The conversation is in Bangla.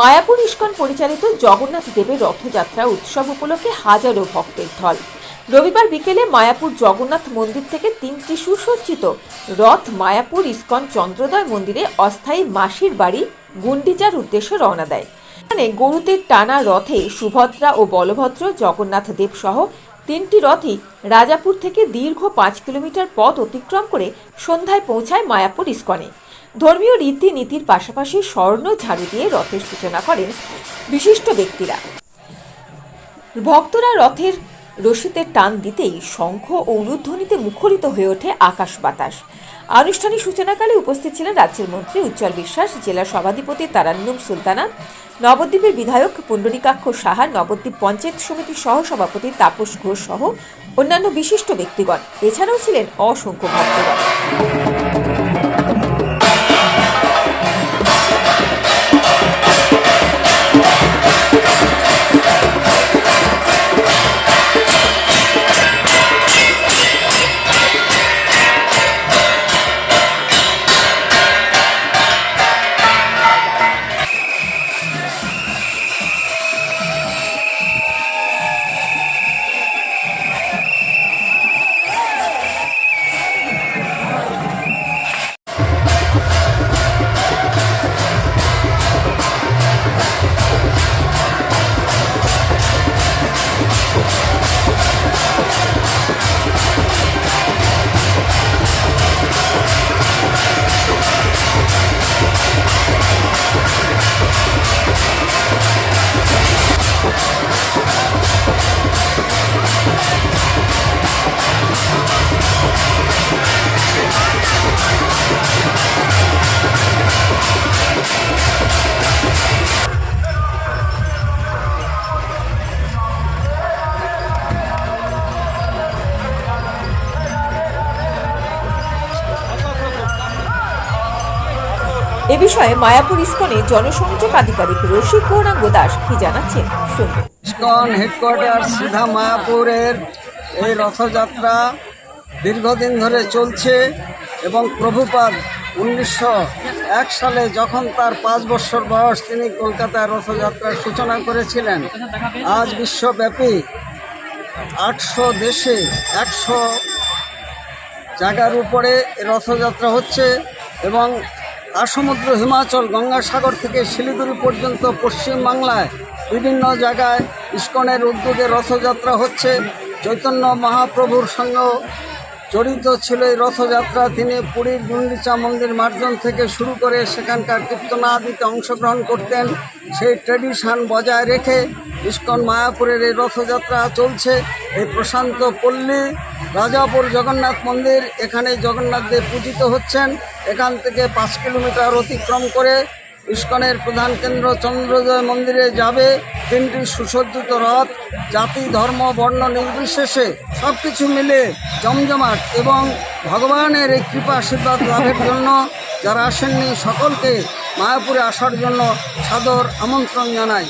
মায়াপুর ইস্কন পরিচালিত জগন্নাথ দেবের রথযাত্রা উৎসব উপলক্ষে হাজারো ভক্তের ঢল। রবিবার বিকেলে মায়াপুর জগন্নাথ মন্দির থেকে তিনটি সুসজ্জিত রথ মায়াপুর ইস্কন চন্দ্রোদয় মন্দিরে অস্থায়ী মাসির বাড়ি গুন্ডিচার উদ্দেশ্যে রওনা দেয়। এখানে গরুদের টানা রথে সুভদ্রা ও বলভদ্র জগন্নাথ দেব সহ তিনটি রথই রাজাপুর থেকে দীর্ঘ পাঁচ কিলোমিটার পথ অতিক্রম করে সন্ধ্যায় পৌঁছায় মায়াপুর ইস্কনে। ধর্মীয় রীতিনীতির পাশাপাশি স্বর্ণ ঝাড়ু দিয়ে রথের সূচনা করেন বিশিষ্ট ব্যক্তিরা। ভক্তরা রথের রশিতে টান দিতেই শঙ্খ ও উলুধ্বনিতে মুখরিত হয়ে ওঠে আকাশ বাতাস। আনুষ্ঠানিক সূচনাকালে উপস্থিত ছিলেন রাজ্যের মন্ত্রী উজ্জ্বল বিশ্বাস, জেলা সভাধিপতি তারান্নুম সুলতানা, নবদ্বীপের বিধায়ক পুণ্ডরিকাক্ষ সাহা, নবদ্বীপ পঞ্চায়েত সমিতির সহ সভাপতি তাপস ঘোষ সহ অন্যান্য বিশিষ্ট ব্যক্তিগণ। এছাড়াও ছিলেন অসংখ্য ভক্তগণ। বিষয়ে মায়াপুর ইস্কনে জনসংযোগ আধিকারিক রসিক গৌরাঙ্গ দাস কি জানাচ্ছেন? ইস্কন হেডকোয়ার্টার সিধা মায়াপুরের এই রথযাত্রা দীর্ঘদিন ধরে চলছে এবং প্রভুপাদ উনিশশো এক সালে যখন তার পাঁচ বছর বয়স তিনি কলকাতায় রথযাত্রার সূচনা করেছিলেন। আজ বিশ্বব্যাপী আটশো দেশে একশো জায়গার উপরে রথযাত্রা হচ্ছে এবং আসমুদ্র হিমাচল গঙ্গাসাগর থেকে শিলিগুড়ি পর্যন্ত পশ্চিমবাংলায় বিভিন্ন জায়গায় ইস্কনের উদ্যোগে রথযাত্রা হচ্ছে। চৈতন্য মহাপ্রভুর সঙ্গেও জড়িত ছিল এই রথযাত্রা তিনি পুরীর গুন্ডিচা মন্দির মার্জন থেকে শুরু করে সেখানকার কীর্তনা আদিতে অংশগ্রহণ করতেন, সেই ট্রেডিশন বজায় রেখে ইস্কন মায়াপুরের এই রথযাত্রা চলছে। এই প্রশান্ত পল্লী, রাজাপুর জগন্নাথ মন্দির এখানে জগন্নাথ দেব পূজিত হচ্ছেন। এখান থেকে পাঁচ কিলোমিটার অতিক্রম করে ইস্কনের প্রধান কেন্দ্র চন্দ্রোদয় মন্দিরে যাবে তিনটি সুসজ্জিত রথ, জাতি, ধর্ম, বর্ণ নির্বিশেষে সব কিছু মিলে জমজমাট এবং ভগবানের এই কৃপা আশীর্বাদ লাভের জন্য যারা আসেননি, সকলকে মায়াপুরে আসার জন্য সাদর আমন্ত্রণ জানাই।